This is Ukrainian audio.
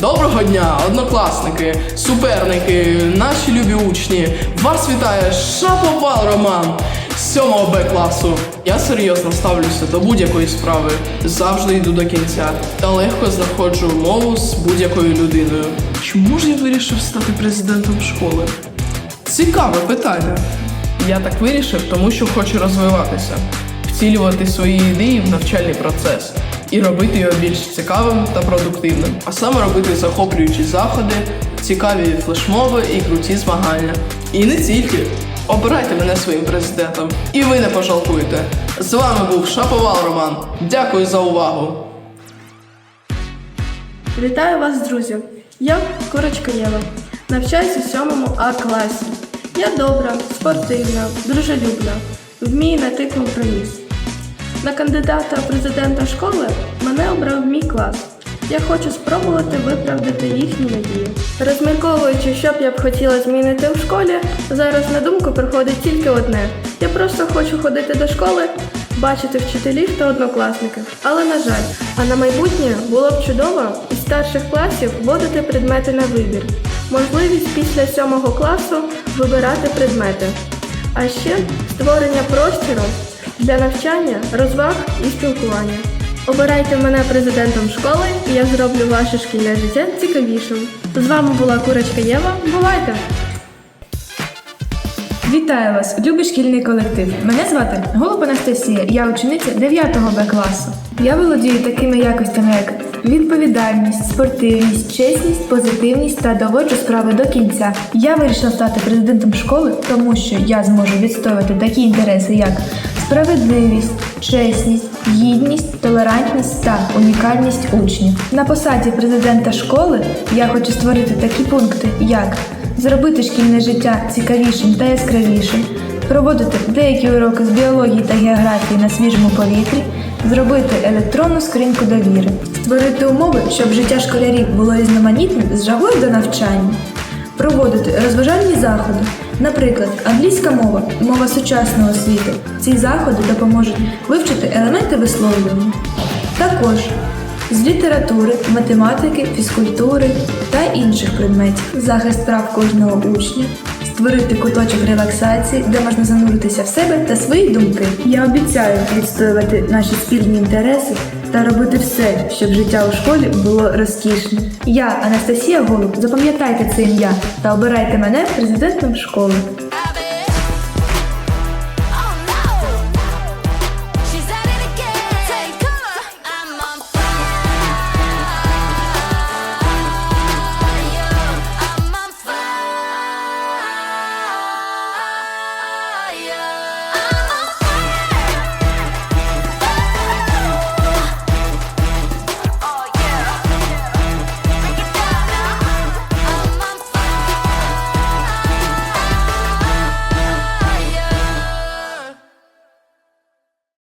Доброго дня, однокласники, суперники, наші любі учні. Вас вітає Шаповал Роман з 7 Б класу. Я серйозно ставлюся до будь-якої справи, завжди йду до кінця та легко знаходжу мову з будь-якою людиною. Чому ж я вирішив стати президентом школи? Цікаве питання. Я так вирішив, тому що хочу розвиватися, вцілювати свої ідеї в навчальний процес і робити його більш цікавим та продуктивним, а саме робити захоплюючі заходи, цікаві флешмоби і круті змагання. І не тільки. Обирайте мене своїм президентом, і ви не пожалкуєте. З вами був Шаповал Роман. Дякую за увагу. Вітаю вас, друзі! Я Курочка Єва. Навчаюся в 7 А класі. Я добра, спортивна, дружелюбна, вмію знайти компроміс. На кандидата президента школи мене обрав мій клас. Я хочу спробувати виправдати їхні надії. Розмірковуючи, що б я б хотіла змінити в школі, зараз на думку приходить тільки одне. Я просто хочу ходити до школи, бачити вчителів та однокласників. Але на жаль, а на майбутнє було б чудово із старших класів вводити предмети на вибір. Можливість після сьомого класу вибирати предмети. А ще створення простору для навчання, розваг і спілкування. Обирайте мене президентом школи, і я зроблю ваше шкільне життя цікавішим. З вами була Курочка Єва. Бувайте! Вітаю вас, любий шкільний колектив. Мене звати Голуб Анастасія, я учениця 9 Б класу. Я володію такими якостями, як відповідальність, спортивність, чесність, позитивність та доводжу справи до кінця. Я вирішила стати президентом школи, тому що я зможу відстоювати такі інтереси, як справедливість, чесність, гідність, толерантність та унікальність учнів. На посаді президента школи я хочу створити такі пункти, як зробити шкільне життя цікавішим та яскравішим, проводити деякі уроки з біології та географії на свіжому повітрі, зробити електронну скриньку довіри, створити умови, щоб життя школярів було різноманітним з жагою до навчання, проводити розважальні заходи, наприклад, англійська мова, мова сучасного світу. Ці заходи допоможуть вивчити елементи висловлювання. Також з літератури, математики, фізкультури та інших предметів, захист прав кожного учня, створити куточок релаксації, де можна зануритися в себе та свої думки. Я обіцяю відстоювати наші спільні інтереси та робити все, щоб життя у школі було розкішним. Я Анастасія Голуб. Запам'ятайте це ім'я та обирайте мене президентом школи.